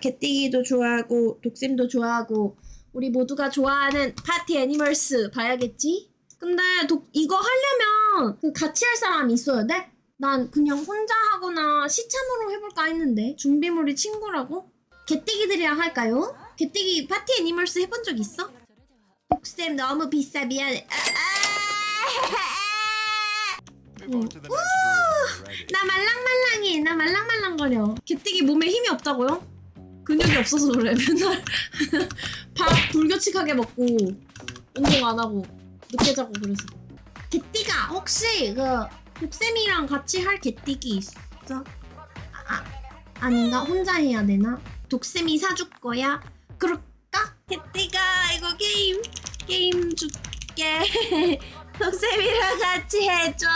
개띠기도 좋아하고 독쌤도 좋아하고 우리 모두가 좋아하는 파티 애니멀스 봐야겠지? 근데 독 이거 하려면 그 같이 할 사람 있어야 돼? 난 그냥 혼자 하거나 시참으로 해볼까 했는데 준비물이 친구라고? 개띠기들이랑 할까요? 개띠기 파티 애니멀스 해본 적 있어? 독쌤 너무 비싸 미안해 아, room. Ready. 나 말랑말랑해 나 말랑말랑거려 개띠기 몸에 힘이 없다고요? 근육이 없어서 그래 맨날 밥 불규칙하게 먹고 운동 안 하고 늦게 자고 그래서 개띠가 혹시 그 독쌤이랑 같이 할 개띠기 있어? 아, 아닌가? 혼자 해야 되나? 독쌤이 사줄 거야? 그럴까? 개띠가 이거 게임 게임 줄게 독쌤이랑 같이 해줘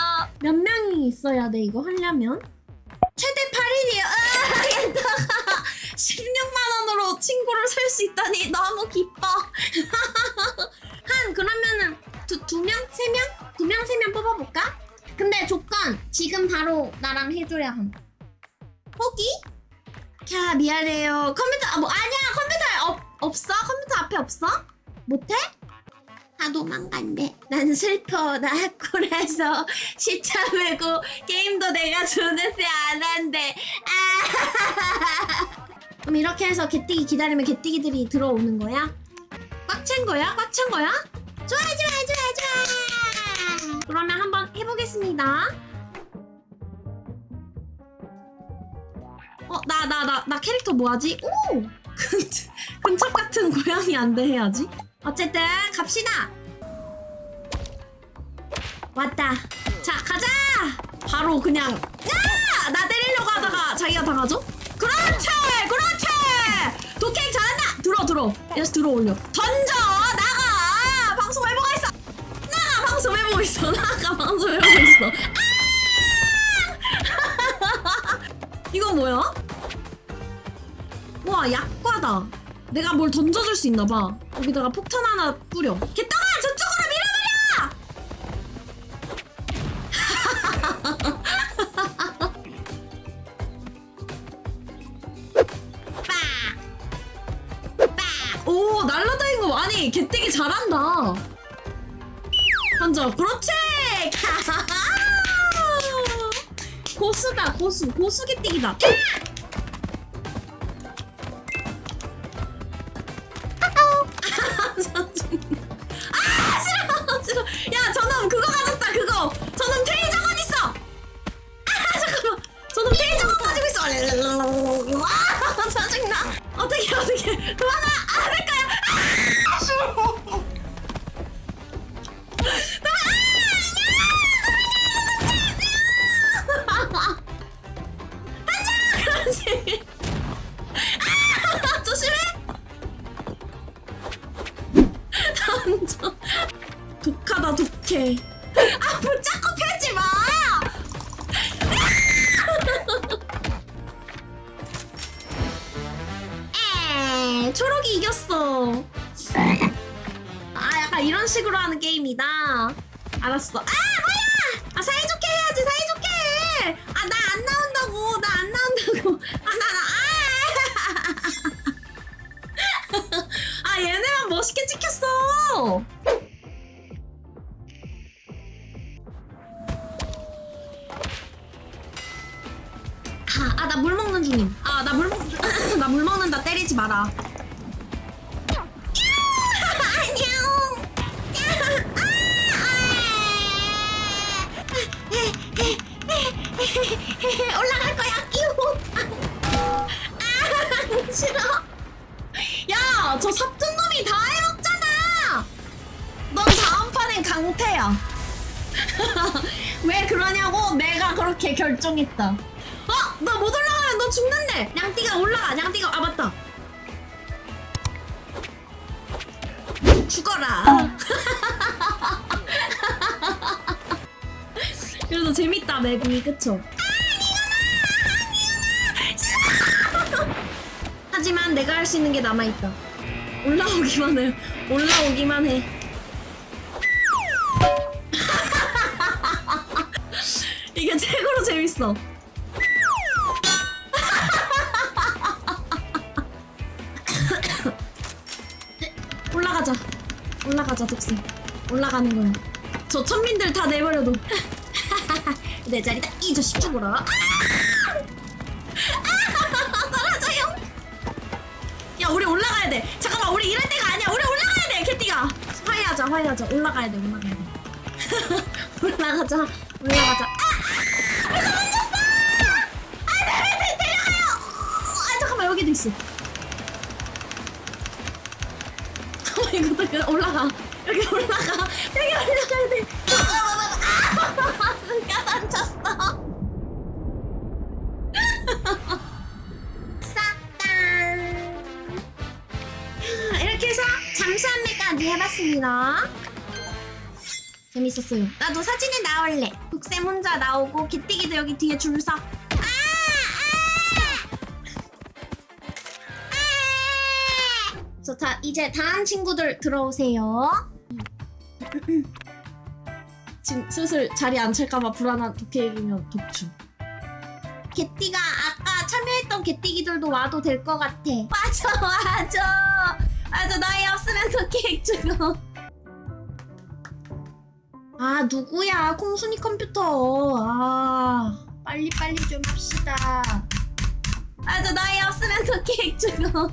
몇 명이 있어야 돼 이거 하려면? 최대 8일이요 아 16만 원으로 친구를 살 수 있다니 너무 기뻐 한 그러면은 두, 두 명? 세 명? 두 명, 세 명 뽑아볼까? 근데 조건 지금 바로 나랑 해줘야 함 포기? 캬 미안해요 컴퓨터 아, 뭐 아니야 컴퓨터 없, 없어? 컴퓨터 앞에 없어? 못해? 다 도망간대 난 슬퍼 나 학교라서 시참이고 게임도 내가 주는데 안 한대 아 그럼 이렇게 해서 개띠기 기다리면 개띠기들이 들어오는 거야? 꽉 찬 거야? 꽉 찬 거야? 좋아 좋아 좋아 좋아 그러면 한번 해보겠습니다 어 나 나 나 나 캐릭터 뭐하지? 오! 근처 같은 고양이 안 돼 해야지 어쨌든 갑시다 왔다 자 가자 바로 그냥 야! 나 때리려고 하다가 자기가 당하죠? 그렇지 그렇지 도케이 잘한다! 들어 들어. 여기서 들어 올려. 던져! 나가! 방송 해보고 있어? 나가! 방송 해보고 있어? 나가! 방송 해보고 있어? 아! 이거 뭐야? 와 약과다. 내가 뭘 던져줄 수 있나봐. 여기다가 폭탄 하나 뿌려. 개떡 개떼기 잘한다. 던져. 그렇지! 고수다 고수. 고수 개떼기다 초록이 이겼어 아 약간 이런 식으로 하는 게임이다 알았어 아 뭐야 아 사이좋게 해야지 사이좋게 아 나 안 나온다고 나 안 나온다고 아 나 나 아 아 얘네만 멋있게 찍혔어. 아, 나물 먹는 중임. 아, 나 물 먹, 나물 먹는다. 때리지 마라. 올라갈 거야. 끼우. 아, 싫어. 야, 저 삽둔놈이 다 해먹잖아! 넌 다음 판엔 강태야. 왜 그러냐고 내가 그렇게 결정했다. 어? 너못 올라가면 너 죽는데! 냥띠가 올라가, 냥띠가. 아, 맞다. 죽어라. 그래도 재밌다 맵이 그쵸? 하지만 내가 할 수 있는 게 남아있다 올라오기만 해 올라오기만 해 이게 최고로 재밌어 올라가자 올라가자 독생 올라가는 거야 저 천민들 다 내버려둬 내 자리다. 이 자식 죽어라. 아! 아! 떨어져요. 야 우리 올라가야 돼. 잠깐만 우리 이럴 때가 아니야. 우리 올라가야 돼 캐티가. 화해하자 화해하자. 올라가야 돼 올라가야 돼. 올라가자 올라가자. 아! 아! 여기도 있어. 어, 그냥 올라가. 여기 올라 재밌었어요. 나도 사진에 나올래. 북쌤 혼자 나오고 기띠기도 여기 뒤에 줄 서. 아! 아! 좋다. 이제 다음 친구들 들어오세요. 지금 슬슬 자리 안 찰까봐 불안한 독해이면 독주. 개띠가 아까 참여했던 개띠기들도 와도 될 것 같아. 맞아, 맞아. 맞아, 너희 없으면 독해익 죽어. 아, 누구야? 콩순이 컴퓨터. 아, 빨리 빨리 좀 합시다. 맞아, 너희 없으면 독해익 죽어.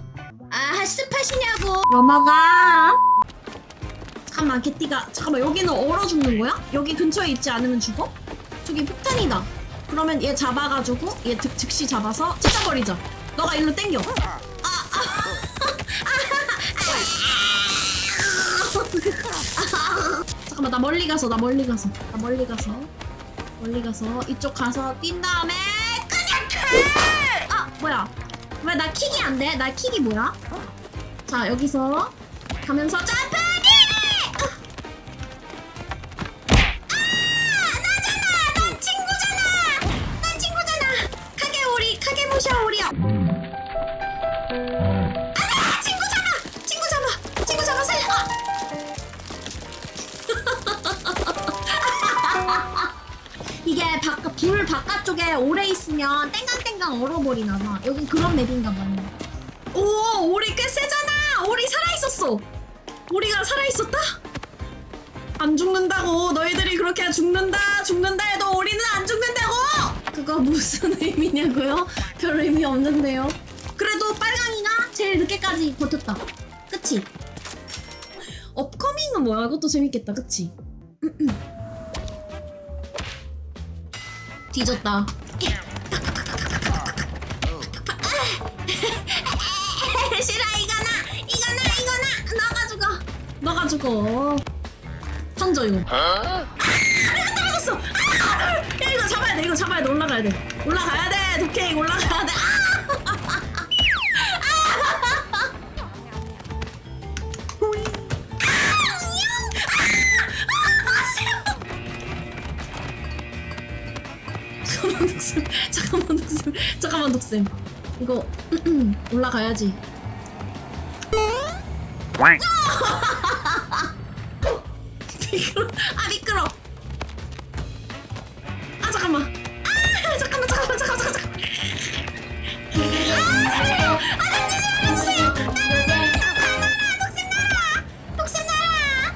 아 습하시냐고 넘어가 잠깐만 개띠가 잠깐만 여기는 얼어 죽는 거야? 여기 근처에 있지 않으면 죽어? 저기 폭탄이다 그러면 얘 잡아가지고 얘 득, 즉시 잡아서 찢어버리자 너가 일로 땡겨 잠깐만 나 멀리 가서 나 멀리 가서 나 멀리 가서 멀리 가서 이쪽 가서 뛴 다음에 그냥 켜! 아 뭐야 왜 나 킥이 안 돼? 나 킥이 뭐야? 자 여기서 가면서 점프! 아! 우리 우리 아! 바깥쪽에 오래 있으면 땡강땡강 얼어버리나 봐. 여기 그런 맵인가 봐요. 오, 오리 꽤 세잖아. 오리 살아 있었어. 오리가 살아 있었다? 안 죽는다고. 너희들이 그렇게 죽는다, 죽는다 해도 오리는 안 죽는다고. 그거 무슨 의미냐고요? 별 의미 없는데요. 그래도 빨강이가 제일 늦게까지 버텼다. 그치? 업커밍은 뭐야? 이것도 재밌겠다. 그치? 뒤졌다. 싫어 이거나 이거나 이거나. 너가 죽어. 너가 죽어. 던져 이거. 아, 내가 떨어졌어. 아, 야 이거 잡아야 돼 이거 잡아야 돼. 올라가야 돼. 올라가야 돼 도케이 올라가야 돼. 아! 독쌤 잠깐만 독쌤 잠깐만 독쌤 이거 올라가야지. 미끄러 아 미끄러. 아 잠깐만. 아 잠깐만 잠깐만 잠깐만 잠깐만. 아 잠깐만요. 아 나나나나나나 독쌤 나라 독쌤 나라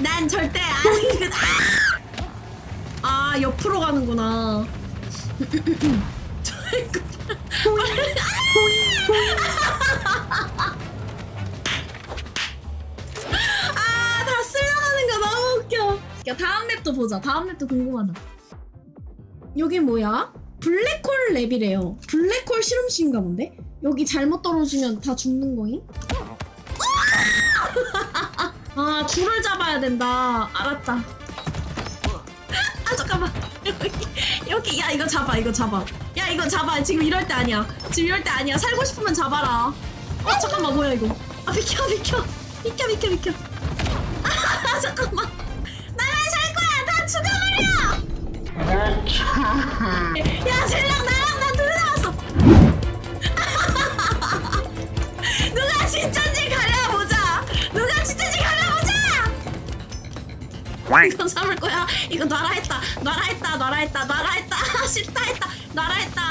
난 절대 아니거든 아! 아 옆으로 가는구나 저이거 아, 다 쓸려가는 거 너무 웃겨. 야, 다음 맵도 보자. 다음 맵도 궁금하다. 여기 뭐야? 블랙홀 랩이래요. 블랙홀 실험실인가 본데? 여기 잘못 떨어지면 다 죽는 거임? 아, 줄을 잡아야 된다. 알았다. 아, 잠깐만. 여기, 여기, 야, 이거 잡아, 이거 잡아. 야, 이거 잡아. 지금 이럴 때 아니야. 지금 이럴 때 아니야. 살고 싶으면 잡아라. 어, 잠깐만, 뭐야, 이거. 아, 비켜, 비켜. 비켜, 비켜, 비켜. 아, 잠깐만. 나만 살 거야. 다 죽여버려. 야, 쟤랑 나 이거 잡을 거야. 이거 놔라 했다. 놔라 했다. 놔라 했다. 놔라 했다. 싫다 했다. 놔라 했다.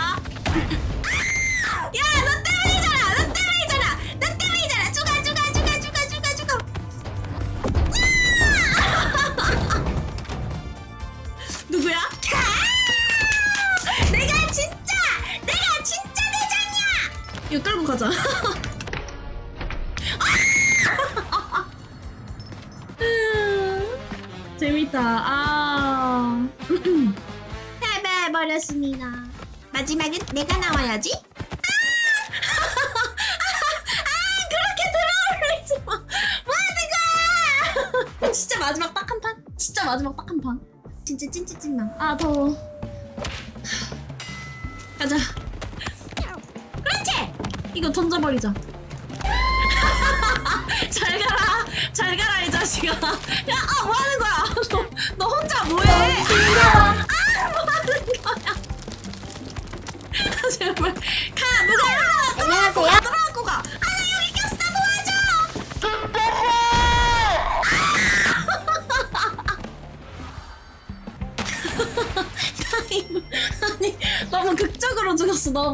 패배해버렸습니다. 마지막은 내가 나와야지. 아, 그렇게 들어올리지 마. 뭐 하는 거야? 진짜 마지막 딱 한 판? 진짜 마지막 딱 한 판. 진짜 찐찐찐나. 아 더워. 가자. 그렇지. 이거 던져버리자. 잘 가라, 잘 가라 이 자식아. 야, 아, 뭐 하는 거야? 너, 너 혼자 뭐해? 아,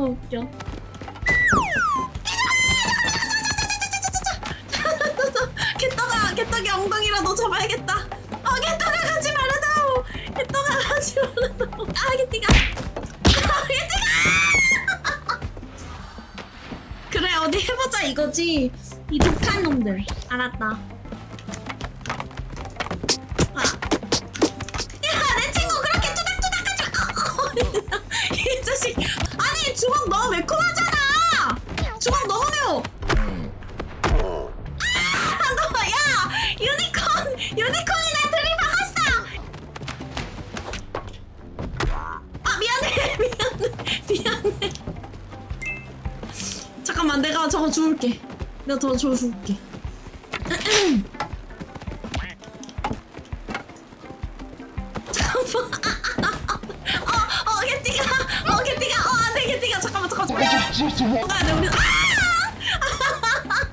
너무 웃겨. 개떡아, 개떡이 엉덩이라도 잡아야겠다. 어, 개떡아 가지 말아다오. 개떡아 가지 말아다오. 아, 개띠가. 아, 개띠가. 그래, 어디 해보자 이거지. 이 독한 놈들. 알았다. 주먹 너무 매콤하잖아. 주먹 너무 매워. 아, 너, 야! 유니콘! 유니콘이 나 들이박았어! 아, 미안해, 미안해, 미안해. 잠깐만, 내가 저거 주울게. 내가 저거 주울게. 잠깐만. 아, 아!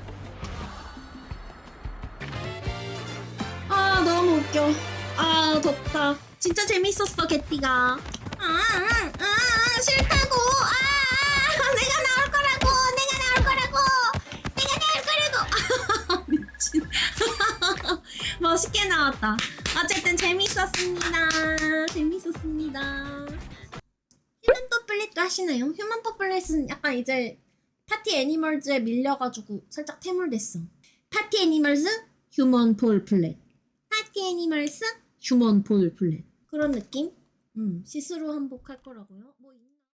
아 너무 웃겨. 아 덥다. 진짜 재밌었어 개띠가. 아, 아, 아 싫다고. 아 내가 나올 거라고. 내가 나올 거라고. 내가 나올 거라고. 미친. 멋있게 나왔다. 어쨌든 재밌었습니다. 재밌었습니다. 퍼플렛도 하시나요? 휴먼 퍼플렛은 약간 이제 파티 애니멀즈에 밀려가지고 살짝 태물됐어. 파티 애니멀즈 휴먼 폴플렛 파티 애니멀스 휴먼 폴플렛 그런 느낌? 음 시스루 한복 할 거라고요? 뭐 있나?